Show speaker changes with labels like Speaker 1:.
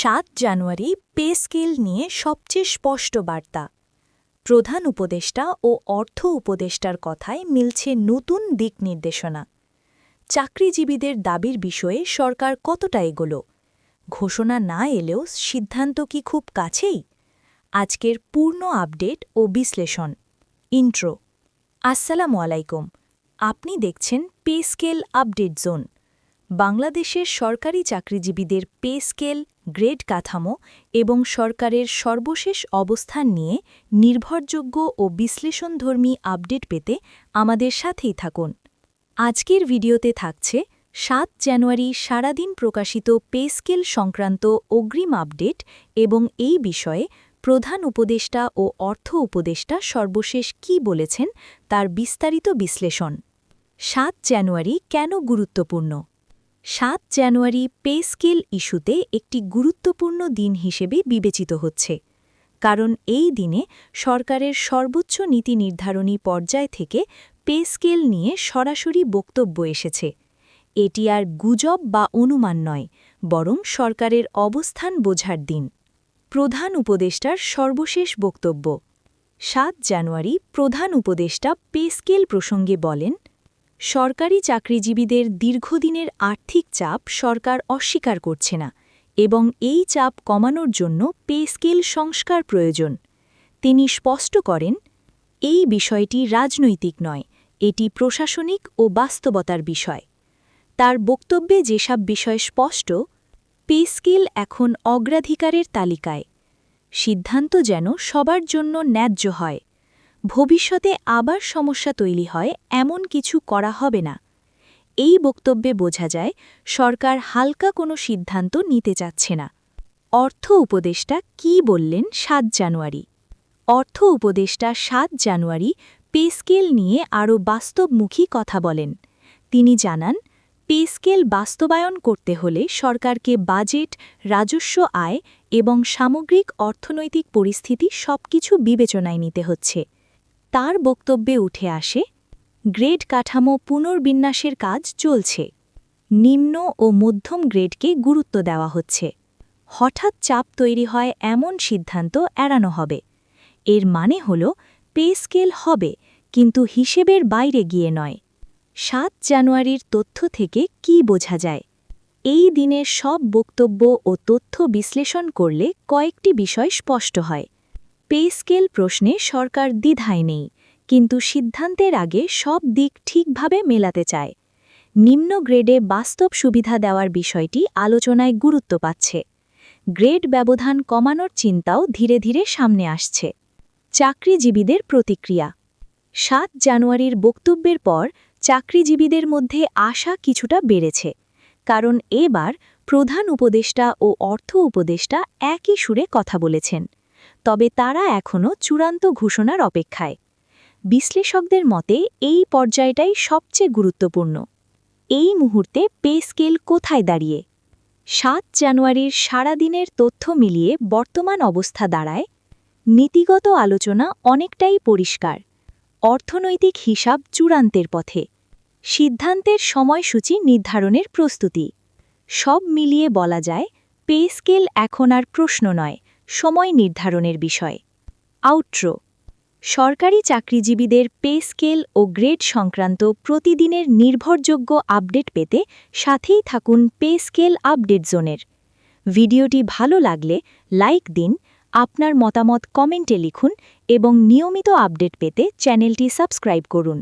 Speaker 1: সাত জানুয়ারি pay scale নিয়ে সবচেয়ে স্পষ্ট বার্তা। প্রধান উপদেষ্টা ও অর্থ উপদেষ্টার কথায় মিলছে নতুন দিক নির্দেশনা। চাকরিজীবীদের দাবির বিষয়ে সরকার কতটা এগোল? ঘোষণা না এলেও সিদ্ধান্ত কি খুব কাছেই? আজকের পূর্ণ আপডেট ও বিশ্লেষণ। ইন্ট্রো। আসসালামু আলাইকুম। আপনি দেখছেন পে স্কেল আপডেট জোন। বাংলাদেশের সরকারি চাকরিজীবীদের পে স্কেল, গ্রেড কাঠামো এবং সরকারের সর্বশেষ অবস্থান নিয়ে নির্ভরযোগ্য ও বিশ্লেষণধর্মী আপডেট পেতে আমাদের সাথেই থাকুন। আজকের ভিডিওতে থাকছে সাত জানুয়ারি সারাদিন প্রকাশিত পে স্কেল সংক্রান্ত অগ্রিম আপডেট এবং এই বিষয়ে প্রধান উপদেষ্টা ও অর্থ উপদেষ্টা সর্বশেষ কি বলেছেন তার বিস্তারিত বিশ্লেষণ। সাত জানুয়ারি কেন গুরুত্বপূর্ণ? সাত জানুয়ারি পে স্কেল ইস্যুতে একটি গুরুত্বপূর্ণ দিন হিসেবে বিবেচিত হচ্ছে, কারণ এই দিনে সরকারের সর্বোচ্চ নীতি নির্ধারণী পর্যায় থেকে পে স্কেল নিয়ে সরাসরি বক্তব্য এসেছে। এটি আর গুজব বা অনুমান নয়, বরং সরকারের অবস্থান বোঝার দিন। প্রধান উপদেষ্টার সর্বশেষ বক্তব্য, সাত জানুয়ারি প্রধান উপদেষ্টা পে স্কেল প্রসঙ্গে বলেন সরকারি চাকরিজীবীদের দীর্ঘদিনের আর্থিক চাপ সরকার অস্বীকার করছে না এবং এই চাপ কমানোর জন্য পে স্কেল সংস্কার প্রয়োজন। তিনি স্পষ্ট করেন, এই বিষয়টি রাজনৈতিক নয়, এটি প্রশাসনিক ও বাস্তবতার বিষয়। তার বক্তব্যে যেসব বিষয় স্পষ্ট, পে স্কেল এখন অগ্রাধিকারের তালিকায়। সিদ্ধান্ত যেন সবার জন্য ন্যায্য হয়। ভবিষ্যতে আবার সমস্যা তৈরি হয়, এমন কিছু করা হবে না। এই বক্তব্যে বোঝা যায়, সরকার হালকা কোনো সিদ্ধান্ত নিতে চাচ্ছে না। অর্থ উপদেষ্টা কি বললেন সাত জানুয়ারি? অর্থ উপদেষ্টা সাত জানুয়ারি পেস্কেল নিয়ে আরও বাস্তবমুখী কথা বলেন। তিনি জানান পেস্কেল বাস্তবায়ন করতে হলে সরকারকে বাজেট, রাজস্ব আয় এবং সামগ্রিক অর্থনৈতিক পরিস্থিতি সবকিছু বিবেচনায় নিতে হচ্ছে। তার বক্তব্যে উঠে আসে, গ্রেড কাঠামো পুনর্বিন্যাসের কাজ চলছে। নিম্ন ও মধ্যম গ্রেডকে গুরুত্ব দেওয়া হচ্ছে। হঠাৎ চাপ তৈরি হয় এমন সিদ্ধান্ত এড়ানো হবে। এর মানে হল, পে স্কেল হবে, কিন্তু হিসেবের বাইরে গিয়ে নয়। সাত জানুয়ারির তথ্য থেকে কি বোঝা যায়? এই দিনের সব বক্তব্য ও তথ্য বিশ্লেষণ করলে কয়েকটি বিষয় স্পষ্ট হয়। পে স্কেল প্রশ্নে সরকার দ্বিধায় নেই, কিন্তু সিদ্ধান্তের আগে সব দিক ঠিকভাবে মেলাতে চায়। নিম্ন গ্রেডে বাস্তব সুবিধা দেওয়ার বিষয়টি আলোচনায় গুরুত্ব পাচ্ছে। গ্রেড ব্যবধান কমানোর চিন্তাও ধীরে ধীরে সামনে আসছে। চাকরিজীবীদের প্রতিক্রিয়া। সাত জানুয়ারির বক্তব্যের পর চাকরিজীবীদের মধ্যে আশা কিছুটা বেড়েছে, কারণ এবার প্রধান উপদেষ্টা ও অর্থ উপদেষ্টা একই সুরে কথা বলেছেন। তবে তারা এখনও চূড়ান্ত ঘোষণার অপেক্ষায়। বিশ্লেষকদের মতে, এই পর্যায়টাই সবচেয়ে গুরুত্বপূর্ণ। এই মুহূর্তে পে স্কেল কোথায় দাঁড়িয়ে? সাত জানুয়ারির সারাদিনের তথ্য মিলিয়ে বর্তমান অবস্থা দাঁড়ায়। নীতিগত আলোচনা অনেকটাই পরিষ্কার। অর্থনৈতিক হিসাব চূড়ান্তের পথে। সিদ্ধান্তের সময়সূচি নির্ধারণের প্রস্তুতি। সব মিলিয়ে বলা যায়, পে স্কেল এখন আর প্রশ্ন নয়। সময় নির্ধারণের বিষয়। আউট্রো সরকারি চাকরিজীবীদের পে স্কেল ও গ্রেড সংক্রান্ত প্রতিদিনের নির্ভরযোগ্য আপডেট পেতে সাথেই থাকুন পে স্কেল আপডেট জোনের। ভিডিওটি ভালো লাগলে লাইক দিন, আপনার মতামত কমেন্টে লিখুন এবং নিয়মিত আপডেট পেতে চ্যানেলটি সাবস্ক্রাইব করুন।